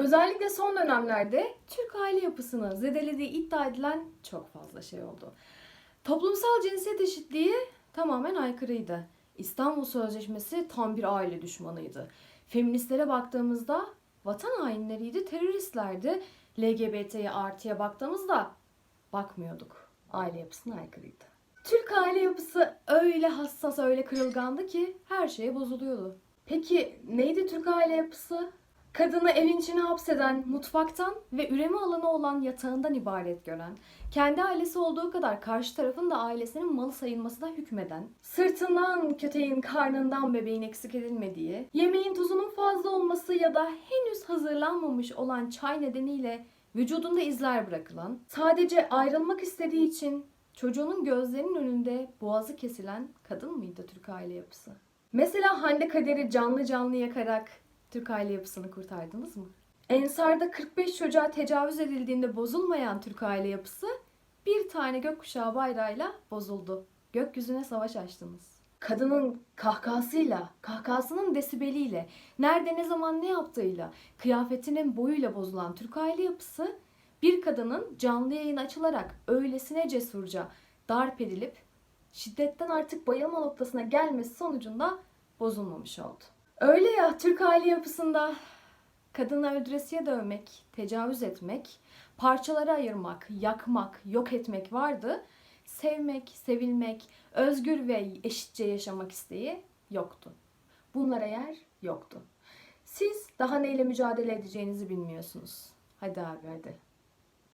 Özellikle son dönemlerde Türk aile yapısını zedelediği iddia edilen çok fazla şey oldu. Toplumsal cinsiyet eşitliği tamamen aykırıydı. İstanbul Sözleşmesi tam bir aile düşmanıydı. Feministlere baktığımızda vatan hainleriydi, teröristlerdi. LGBT'ye artıya baktığımızda bakmıyorduk. Aile yapısına aykırıydı. Türk aile yapısı öyle hassas, öyle kırılgandı ki her şeye bozuluyordu. Peki neydi Türk aile yapısı? Kadını evin içine hapseden, mutfaktan ve üreme alanı olan yatağından ibaret gören, kendi ailesi olduğu kadar karşı tarafın da ailesinin malı sayılmasına hükmeden, sırtından köteğin karnından bebeğin eksik edilmediği, yemeğin tuzunun fazla olması ya da henüz hazırlanmamış olan çay nedeniyle vücudunda izler bırakılan, sadece ayrılmak istediği için çocuğunun gözlerinin önünde boğazı kesilen kadın mıydı Türk aile yapısı? Mesela Hande Kader'i canlı canlı yakarak Türk aile yapısını kurtardınız mı? Ensar'da 45 çocuğa tecavüz edildiğinde bozulmayan Türk aile yapısı bir tane gökkuşağı bayrağıyla bozuldu. Gökyüzüne savaş açtınız. Kadının kahkahasıyla, kahkahasının desibeliyle, nerede ne zaman ne yaptığıyla, kıyafetinin boyuyla bozulan Türk aile yapısı bir kadının canlı yayın açılarak öylesine cesurca darp edilip şiddetten artık bayılma noktasına gelmesi sonucunda bozulmamış oldu. Öyle ya Türk aile yapısında kadını öldüresiye dövmek, tecavüz etmek, parçalara ayırmak, yakmak, yok etmek vardı. Sevmek, sevilmek, özgür ve eşitçe yaşamak isteği yoktu. Bunlara yer yoktu. Siz daha neyle mücadele edeceğinizi bilmiyorsunuz. Hadi abi hadi.